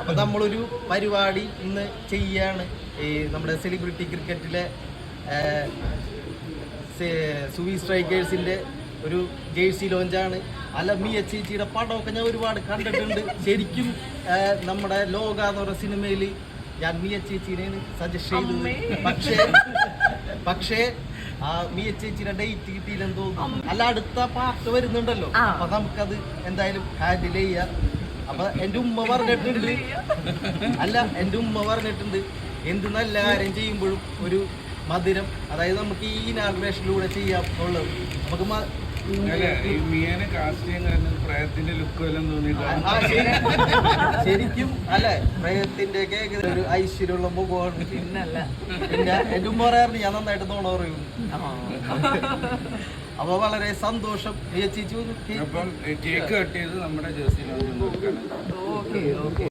അപ്പൊ നമ്മളൊരു പരിപാടി ഇന്ന് ചെയ്യാണ്. ഈ നമ്മുടെ സെലിബ്രിറ്റി ക്രിക്കറ്റിലെ സുവി സ്ട്രൈക്കേഴ്സിന്റെ ഒരു ജേഴ്സി ലോഞ്ചാണ്. അല്ല മി എച്ച് ചേച്ചിയുടെ പടമൊക്കെ ഞാൻ ഒരുപാട് കണ്ടിട്ടുണ്ട്. ശരിക്കും നമ്മുടെ ലോക എന്ന് പറയുന്ന സിനിമയിൽ ഞാൻ മി എച്ച് ചേച്ചീനെയാണ് സജസ്റ്റ് ചെയ്തത് പക്ഷേ പക്ഷേ ആ മി എച്ച് ചേച്ചിയുടെ ഡേറ്റ് കിട്ടിയില്ലെന്ന് തോന്നുന്നു. അല്ല അടുത്ത പാർട്ട് വരുന്നുണ്ടല്ലോ. അപ്പൊ നമുക്കത് എന്തായാലും ഹാൻഡിൽ ചെയ്യാം. അപ്പൊ എന്റെ ഉമ്മ പറഞ്ഞിട്ടുണ്ട്. അല്ല എന്റെ ഉമ്മ പറഞ്ഞിട്ടുണ്ട്. എന്ത് നല്ല കാര്യം ചെയ്യുമ്പോഴും ഒരു മധുരം. അതായത് നമുക്ക് ഈ ഇനാഗ്രേഷനിലൂടെ ചെയ്യാം എന്നുള്ളത്. നമുക്ക് ശരിക്കും അല്ലെ പ്രയത്തിന്റെ ഒക്കെ ഒരു ഐശ്വര്യമുള്ള മുഖമാണ്. പിന്നല്ല. പിന്നെ എന്റെ ഉമ്മ പറയാറുണ്ട് ഞാൻ നന്നായിട്ട് തോണ പറയും. അപ്പൊ വളരെ സന്തോഷം. ചേച്ചി കേക്ക് കട്ട് ചെയ്ത് നമ്മുടെ ജേഴ്സിയിലാണ് ഓക്കെ ഓക്കെ.